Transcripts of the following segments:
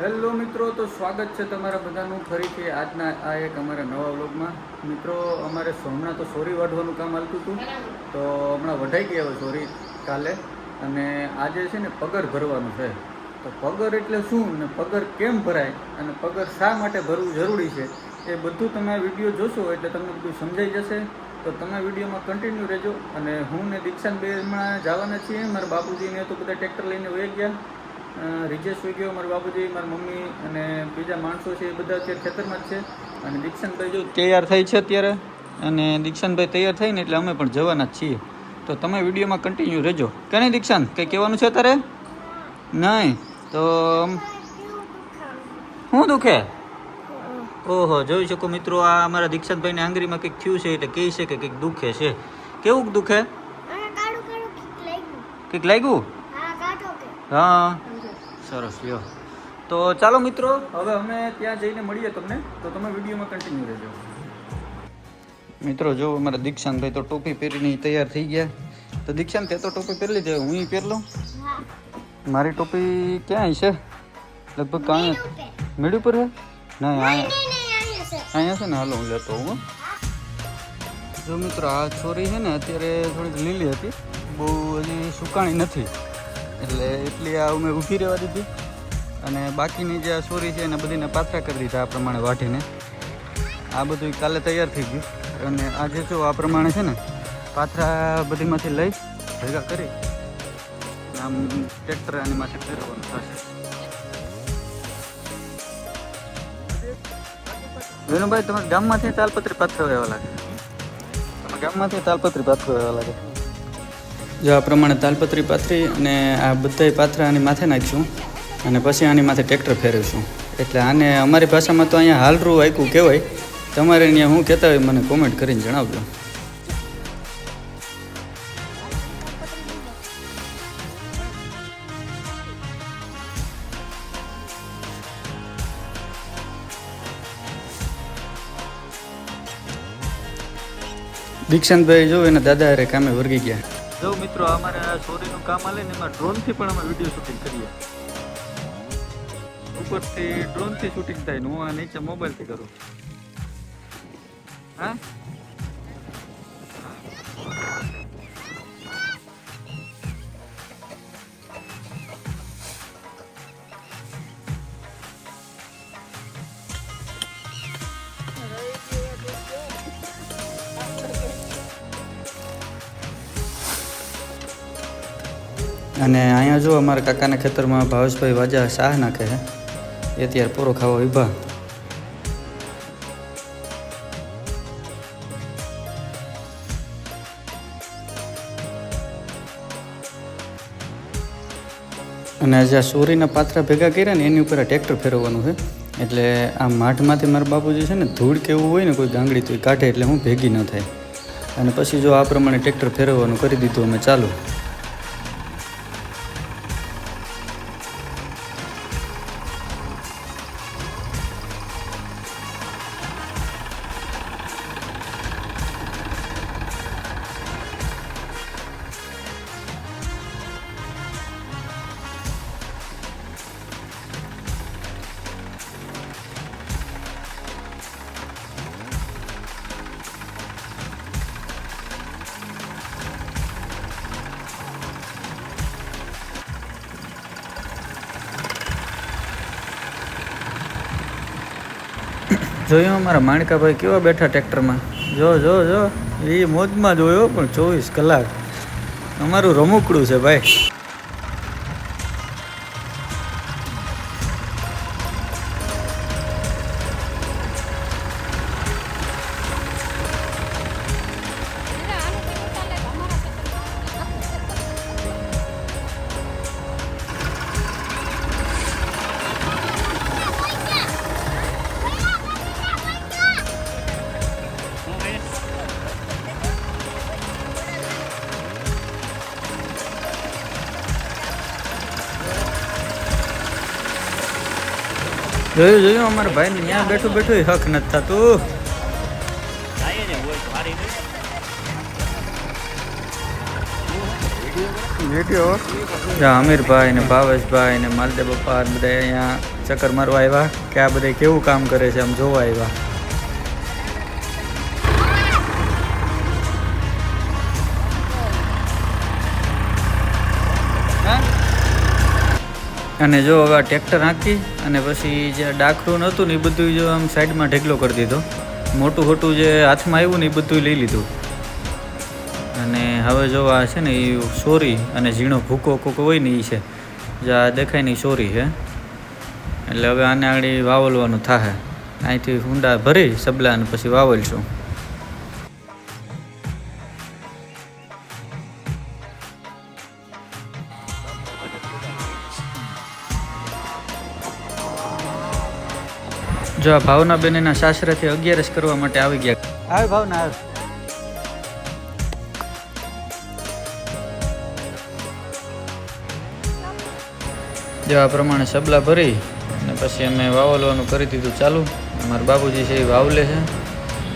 Hello મિત્રો, તો સ્વાગત છે તમારા બધાનું ફરીથી આજના આ એક અમારા નવા વ્લોગમાં. મિત્રો, અમારે સોમના તો સોરી વાઢવાનું કામ હાલતું હતું. તો હમણાં વઢાઈ ગયા હવે સોરી કાલે. અને આજે છે ને પગર ભરવાનું છે. તો પગર એટલે શું ને પગર કેમ ભરાય અને પગર શા માટે ભરવું જરૂરી છે? એ બધું તમે વીડિયો જોશો એટલે તમને બધું સમજાઈ જશે. તો તમે વિડીયોમાં કન્ટિન્યુ રહેજો. અને હું ને દીક્ષાન બે હમણાં જવાના છીએ. મારા બાપુજીને તો બધા ટ્રેક્ટર લઈને વહી ગયા. રિજેશ વહી ગયો મારા બાપુજી મારા મમ્મી અને બીજા માણસો છે એ બધા અત્યારે ખેતરમાં જ છે. અને દીક્ષાંતભાઈ જો તૈયાર થઈ છે અત્યારે. અને દીક્ષાનભાઈ તૈયાર થઈને એટલે અમે પણ જવાના જ છીએ. તો તમે વિડીયોમાં કન્ટિન્યુ રહેજો. કે નહીં દીક્ષાંત કંઈ કહેવાનું છે તારે? નહીં. તો શું દુખે? ઓહો જોઈ શકો મિત્રો આ અમારા દીક્ષાંતભાઈને આંગળીમાં કંઈક થયું છે એટલે કહે છે કે કંઈક દુખે છે. કેવું દુખે? કંઈક લાગ્યું. હા. સરસ લ્યો. તો ચાલો મિત્રો હવે અમે ત્યાં જઈને મળીએ તમને. તો તમે વિડીયોમાં કન્ટિન્યુ રહેજો. મિત્રો જો અમારા દીક્ષાંતભાઈ તો ટોપી પહેરીને તૈયાર થઈ ગયા. તો દીક્ષાંત તે તો ટોપી પહેરી લીધી. હવે હું પહેર લઉં? હા. મારી ટોપી ક્યાં છે? લગભગ કાંઈ મેળ્યું પર હે? નહીં નહીં અહીંયા. નહીં નહીં અહીંયા છે. અહીંયા છે ને? હાલો હું લેતો હું. જો મિત્રો આ છોરી છે ને અત્યારે થોડીક લીલી હતી. બહુ હજી સુકાણી નથી. એટલે એટલી આ અમે ઊભી રહેવા દીધી. અને બાકીની જે છોરી છે એને બધીને પાથરા કરી દીધા આ પ્રમાણે વાટીને આ બધું કાલે તૈયાર થઈ ગયું. અને આજે જો આ પ્રમાણે છે ને, પાથરા બધીમાંથી લઈ ભેગા કરી આમ ટ્રેક્ટર આની માથે ફેરવવાનું થશે. વિનુભાઈ તમે ગામમાંથી તાલપત્રી પાથરો એવા લાગે. તમે ગામમાંથી તાલપત્રી પાથરો એવા લાગે. જો આ પ્રમાણે તાલપત્રી પાથરી અને આ બધાય પાથરા આની માથે નાખીશું અને પછી આની માથે ટ્રેક્ટર ફેરવીશું. એટલે આને અમારી ભાષામાં તો અહીંયા હાલરું વાયકું કહેવાય. તમારે અહીંયા હું કહેતા હોય મને કોમેન્ટ કરીને જણાવજો. દીક્ષાંતભાઈ જો એના દાદા હારે કામે વર્ગી ગયા. જો મિત્રો અમારે આ સોરીનું કામ આલે ને એમાં ડ્રોનથી પણ અમે વીડિયો શૂટિંગ કરીએ. ઉપરથી ડ્રોનથી શૂટિંગ થાય ને હું આ નીચે મોબાઈલથી કરું. હા? અને અહીંયા જો અમારા કાકાના ખેતરમાં ભાવેશભાઈ વાજા શાહ નાખે છે. એ અત્યારે પૂરો ખાવો વિભા અને જે સોરીના પાત્રા ભેગા કર્યા ને એની ઉપર આ ટ્રેક્ટર ફેરવવાનું છે. એટલે આ માઠમાંથી મારા બાપુજી છે ને ધૂળ કે એવું હોય ને કોઈ ગાંગડી તો એ કાઢે એટલે હું ભેગી ન થાય. અને પછી જો આ પ્રમાણે ટ્રેક્ટર ફેરવવાનું કરી દીધું અમે ચાલુ. જોયો અમારા માણકાભાઈ કેવા બેઠા ટ્રેક્ટરમાં? જો જો જો. એ મોજમાં જોયો પણ ચોવીસ કલાક. અમારું રમૂકડું છે ભાઈ. જોયું જોયું અમારા ભાઈ ત્યાં બેઠું બેઠું હક નથી થતું. અમીરભાઈ ને ભાવેશભાઈ ને માલદેવ બપ્પા ને બધા અહીંયા ચક્કર મારવા આવ્યા. કે આ બધા કેવું કામ કરે છે આમ જોવા આવ્યા. અને જો હવે આ ટ્રેક્ટર નાખી અને પછી જે ડાખરું નહોતું ને એ બધું જો આમ સાઈડમાં ઢેકલો કરી દીધો. મોટું ખોટું જે હાથમાં આવ્યું ને એ બધું લઈ લીધું. અને હવે જો આ છે ને એ સોરી અને ઝીણો ભૂકો કોકો હોય ને એ છે. જે આ દેખાય ને સોરી છે. એટલે હવે આને આગળ વાવલવાનું થાય અહીંથી ઊંડા ભરી સબલા અને પછી વાવલશું. જો આ ભાવના બેન એના સાસરાથી અગિયારસ કરવા માટે આવી ગયા. આવે ભાવના આવે. જો આ પ્રમાણે સબલા ભરી અને પછી અમે વાવલવાનું કરી દીધું ચાલુ. અમારા બાબુજી છે એ વાવલે છે.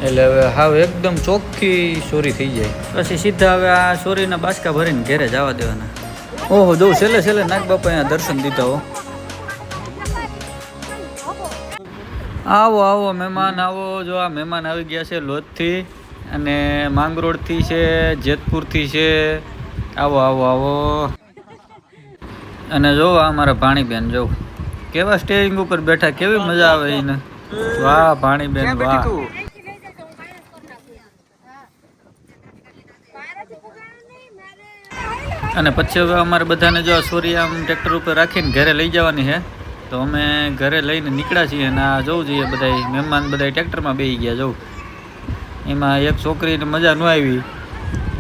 એટલે હવે હાવ એકદમ ચોખ્ખી સોરી થઈ જાય. પછી સીધા હવે આ સોરીના બાસકા ભરીને ઘેરે જવા દેવાના. ઓહો જો છેલ્લે છેલ્લે નાગ બાપા અહીંયા દર્શન દીધા હો. આવો આવો મહેમાન આવો. જો આ મહેમાન આવી ગયા છે લોથથી અને માંગરોળથી છે જેતપુરથી છે. આવો આવો આવો. અને જો આ મારા ભાણીબેન જો. કેવા સ્ટેરિંગ ઉપર બેઠા કેવી મજા આવે એને. વાહ ભાણીબેન વાહ. અને પછી હવે અમારે બધાને જો સૂર્ય સોરી આમ ટ્રેક્ટર ઉપર રાખીને ઘરે લઈ જવાની છે. તો અમે ઘરે લઈને નીકળ્યા છીએ અને આ જોવું જોઈએ બધા મહેમાન બધા ટ્રેક્ટરમાં બેસી ગયા, જોઉં. એમાં એક છોકરીને મજા ન આવી.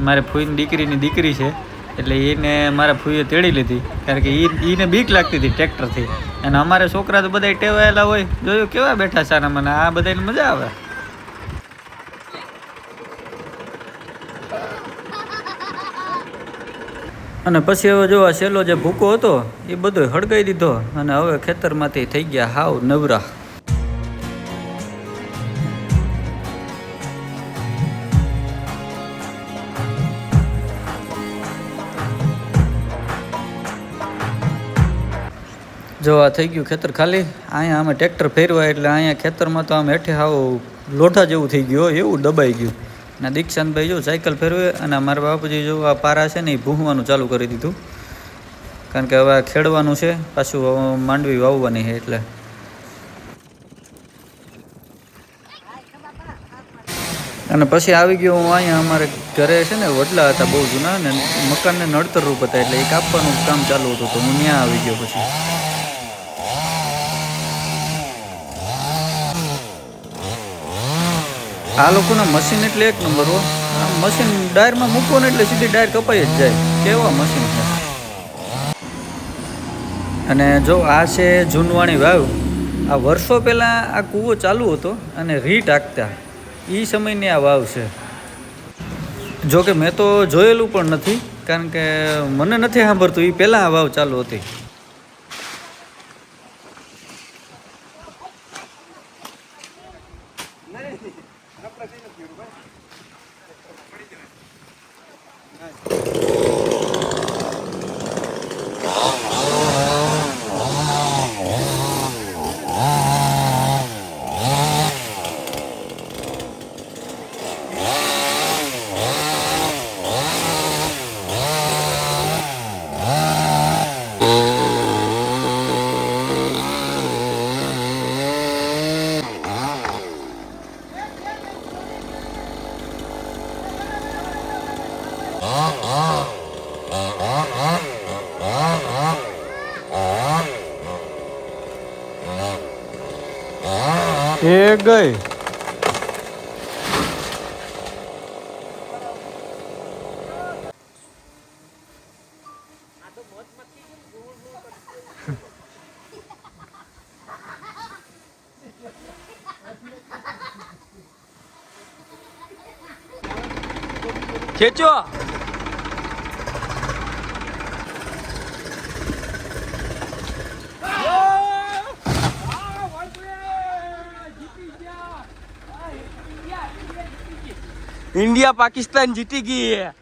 મારે ફૂઈની દીકરીની દીકરી છે, એટલે એને મારા ફૂઈએ તેડી લીધી. કારણ કે એ એને બીક લાગતી હતી ટ્રેક્ટરથી. અને અમારે છોકરા તો બધા ટેવાયેલા હોય. જોયું કેવા બેઠા સારા મને? આ બધાને મજા આવે. અને પછી હવે જો આ છેલ્લો જે ભૂકો હતો, એ બધો હળગાઈ દીધો અને હવે ખેતરમાંથી થઈ ગયા હાવ નવરા. જો આ થઈ ગયું ખેતર ખાલી, અહીંયા અમે ટ્રેક્ટર ફેરવા એટલે અહીંયા ખેતરમાં તો આમ હેઠે હાવ લોઢા જેવું થઈ ગયું એવું દબાઈ ગયું. અને દીક્ષાંતભાઈ જો સાયકલ ફેરવે અને મારા બાપુજી જો આ પારા છે ને એ ભૂંવાનું ચાલુ કરી દીધું. કારણ કે હવે આ ખેડવાનું છે, પાછું માંડવી વાવવાની છે એટલે. અને પછી આવી ગયો હું અહીંયા, અમારે ઘરે છે ને વડલા હતા બહુ જૂના ને મકાનને નડતર રૂપ હતા એટલે એ કાપવાનું કામ ચાલુ હતું તો હું ત્યાં આવી ગયો પછી. આ લોકોના મશીન એટલે એક નંબર હો. આ મશીન ડાયરમાં મૂકો ને એટલે સીધી ડાયર કપાઈ જ જાય. કેવા મશીન છે? અને જો આ છે જૂનવાણી વાવ. આ વર્ષો પહેલાં આ કૂવો ચાલુ હતો અને રીટ આંકતા. એ સમયની આ વાવ છે. જો કે મેં તો જોયેલું પણ નથી, કારણ કે મને નથી સાંભળતું. એ પહેલાં આ વાવ ચાલુ હતી. એ ગઈ. ખેંચો. ઇન્ડિયા પાકિસ્તાન જીતી ગઈ